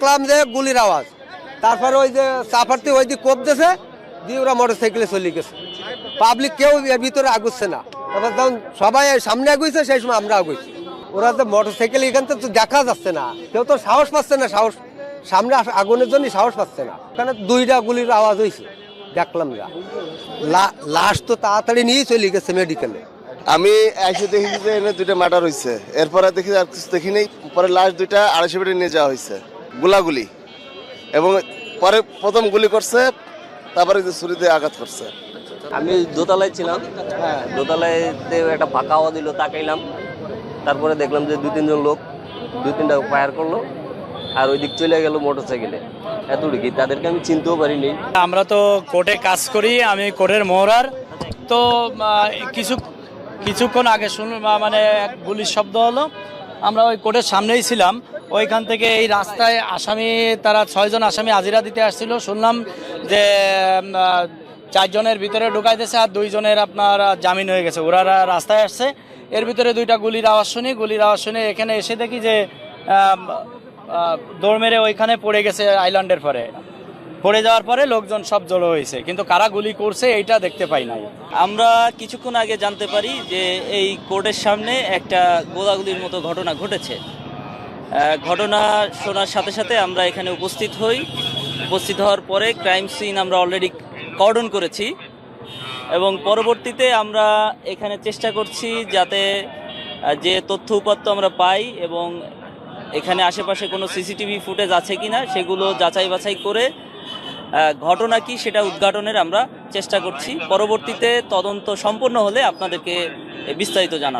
দেখলাম যে গুলির আওয়াজ। তারপরে ওই যে চাপারতে ওই দিকে কোপ দিয়েছে দিয়ে ওরা মোটর সাইকেলে চলে গেছে। পাবলিক কেউ এর ভিতরে আগুচ্ছে না। তারপর যখন সবাই সামনে আগুইছে, সেই সময় আমরা আগুইছি। ওরা যে মোটর সাইকেল এখান তো দেখা যাচ্ছে না। কেউ তো সাহস পাচ্ছে না, সাহস সামনে আগুনের জন্য সাহস পাচ্ছে না। ওখানে দুইটা গুলির আওয়াজ হয়েছে দেখলাম যা। লাশ তো তাড়াতাড়ি নিয়ে চলে গেছে মেডিকেলে আমি এসে দেখি যে এনে দুইটা মার্ডার হয়েছে এরপরে দেখি আর কিছু দেখি নেই। পরে লাস্ট দুইটা আড়াইশো মিটার নিয়ে যাওয়া হয়েছে গুলাগুলি। এবং পরে প্রথম গুলি করছে তারপরে যে ছুরি আঘাত করছে। আমি দোতলায় ছিলাম। হ্যাঁ। দোতলায়তে একটা ফাঁকা হাওয়া দিল তাকাইলাম। তারপরে দেখলাম যে দুই তিনজন লোক দুই তিনটা ফায়ার করল। আর ওই দিক চলে গেল মোটর সাইকেলে এতটুকু তাদেরকে আমি চিনতেও পারিনি। আমরা তো কোর্টে কাজ করি আমি কোর্টের মোহরার তো কিছু কিছুক্ষণ আগে শুন মানে এক গুলির শব্দ হলো। আমরা ওই কোর্টের সামনেই ছিলাম। ওইখান থেকে এই রাস্তায় আসামি, তারা ছয়জন আসামি হাজিরা দিতে আসছিল। শুনলাম যে চারজনের ভিতরে ঢুকাইতেছে আর দুইজনের আপনার জামিন হয়ে গেছে। ওরা রাস্তায় আসছে। এর ভিতরে দুইটা গুলির আওয়াজ শুনি। গুলির আওয়াজ শুনে এখানে এসে দেখি যে দৌড় মেরে ওইখানে পড়ে গেছে আইল্যান্ডের পরে। পড়ে যাওয়ার পরে লোকজন সব জড়ো হয়েছে, কিন্তু কারা গুলি করছে এইটা দেখতে পাই নাই। আমরা কিছুক্ষণ আগে জানতে পারি যে এই কোর্টের সামনে একটা গোলাগুলির মতো ঘটনা ঘটেছে। ঘটনা শোনার সাথে সাথে আমরা এখানে উপস্থিত হই। উপস্থিত হওয়ার পরে ক্রাইম সিন আমরা অলরেডি কর্ডন করেছি এবং পরবর্তীতে আমরা এখানে চেষ্টা করছি যাতে যে তথ্য উপাত্ত আমরা পাই এবং এখানে আশেপাশে কোনো সিসিটিভি ফুটেজ আছে কিনা সেগুলো যাচাই বাছাই করে ঘটনা কি সেটা উদ্ঘাটনের আমরা চেষ্টা করছি। পরবর্তীতে তদন্ত সম্পন্ন হলে আপনাদেরকে বিস্তারিত জানানো